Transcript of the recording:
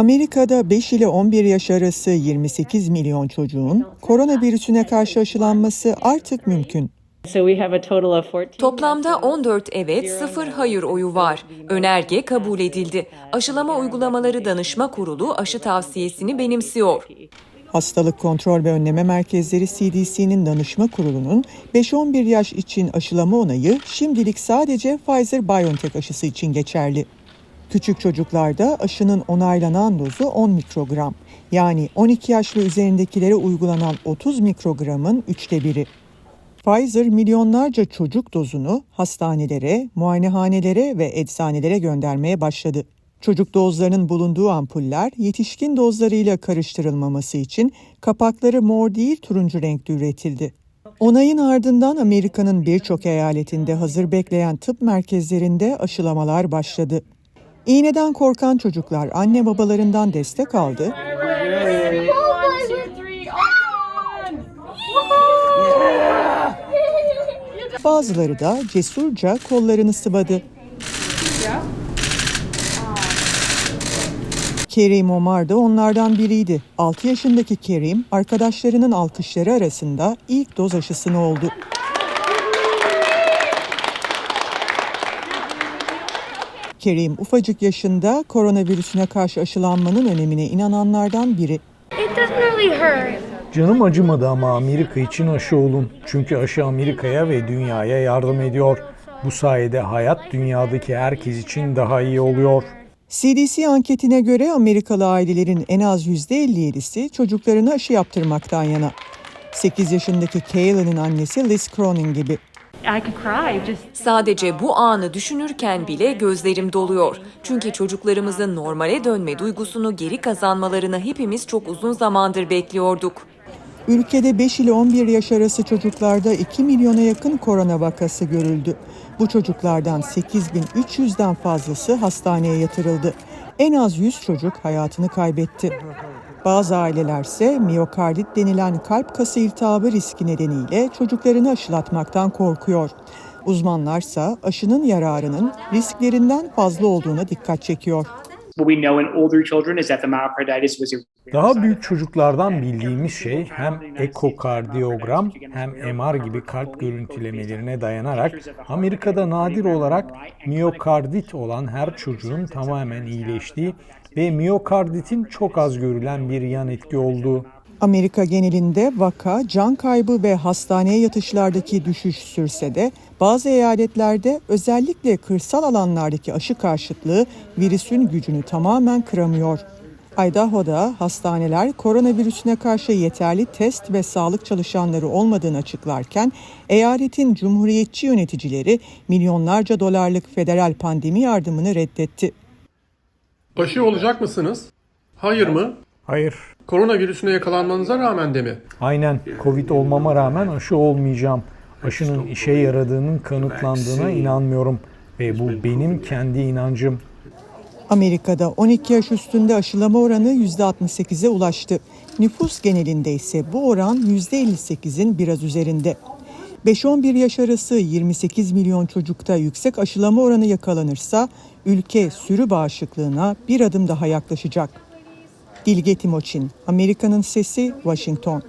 Amerika'da 5 ile 11 yaş arası 28 milyon çocuğun koronavirüsüne karşı aşılanması artık mümkün. So we have a total of 14. Toplamda 14 evet, 0 hayır oyu var. Önerge kabul edildi. Aşılama Uygulamaları Danışma Kurulu aşı tavsiyesini benimsiyor. Hastalık Kontrol ve Önleme Merkezleri CDC'nin danışma kurulunun 5-11 yaş için aşılama onayı şimdilik sadece Pfizer-BioNTech aşısı için geçerli. Küçük çocuklarda aşının onaylanan dozu 10 mikrogram. Yani 12 yaş ve üzerindekilere uygulanan 30 mikrogramın üçte biri. Pfizer milyonlarca çocuk dozunu hastanelere, muayenehanelere ve eczanelere göndermeye başladı. Çocuk dozlarının bulunduğu ampuller yetişkin dozlarıyla karıştırılmaması için kapakları mor değil turuncu renkli üretildi. Onayın ardından Amerika'nın birçok eyaletinde hazır bekleyen tıp merkezlerinde aşılamalar başladı. İğneden korkan çocuklar anne babalarından destek aldı! Bazıları da cesurca kollarını sıvadı. Kerim Omar da onlardan biriydi. 6 yaşındaki Kerim, arkadaşlarının alkışları arasında ilk doz aşısını oldu. Kerim ufacık yaşında koronavirüsüne karşı aşılanmanın önemine inananlardan biri. Canım acımadı ama Amerika için aşı olun. Çünkü aşı Amerika'ya ve dünyaya yardım ediyor. Bu sayede hayat dünyadaki herkes için daha iyi oluyor. CDC anketine göre Amerikalı ailelerin en az %57'si çocuklarına aşı yaptırmaktan yana. 8 yaşındaki Kayle'nin annesi Liz Cronin gibi. I could cry just Sadece bu anı düşünürken bile gözlerim doluyor. Çünkü çocuklarımızın normale dönme duygusunu geri kazanmalarını hepimiz çok uzun zamandır bekliyorduk. Ülkede 5 ile 11 yaş arası çocuklarda 2 milyona yakın korona vakası görüldü. Bu çocuklardan 8300'den fazlası hastaneye yatırıldı. En az 100 çocuk hayatını kaybetti. Bazı ailelerse miyokardit denilen kalp kası iltihabı riski nedeniyle çocuklarını aşılatmaktan korkuyor. Uzmanlarsa aşının yararının risklerinden fazla olduğuna dikkat çekiyor. Daha büyük çocuklardan bildiğimiz şey hem ekokardiyogram hem MR gibi kalp görüntülemelerine dayanarak Amerika'da nadir olarak miyokardit olan her çocuğun tamamen iyileştiği ve miyokarditin çok az görülen bir yan etki olduğu. Amerika genelinde vaka, can kaybı ve hastaneye yatışlardaki düşüş sürse de bazı eyaletlerde özellikle kırsal alanlardaki aşı karşıtlığı virüsün gücünü tamamen kıramıyor. Idaho'da hastaneler koronavirüsüne karşı yeterli test ve sağlık çalışanları olmadığını açıklarken eyaletin cumhuriyetçi yöneticileri milyonlarca dolarlık federal pandemi yardımını reddetti. Aşı olacak mısınız? Hayır mı? Hayır, Koronavirüsüne yakalanmanıza rağmen de mi? aynen Covid olmama rağmen aşı olmayacağım. Aşının işe yaradığının kanıtlandığına inanmıyorum ve bu benim kendi inancım. Amerika'da 12 yaş üstünde aşılama oranı %68'e ulaştı. Nüfus genelinde ise bu oran %58'in biraz üzerinde. 5-11 yaş arası 28 milyon çocukta yüksek aşılama oranı yakalanırsa ülke sürü bağışıklığına bir adım daha yaklaşacak. Dilge Timoçin, Amerika'nın Sesi, Washington.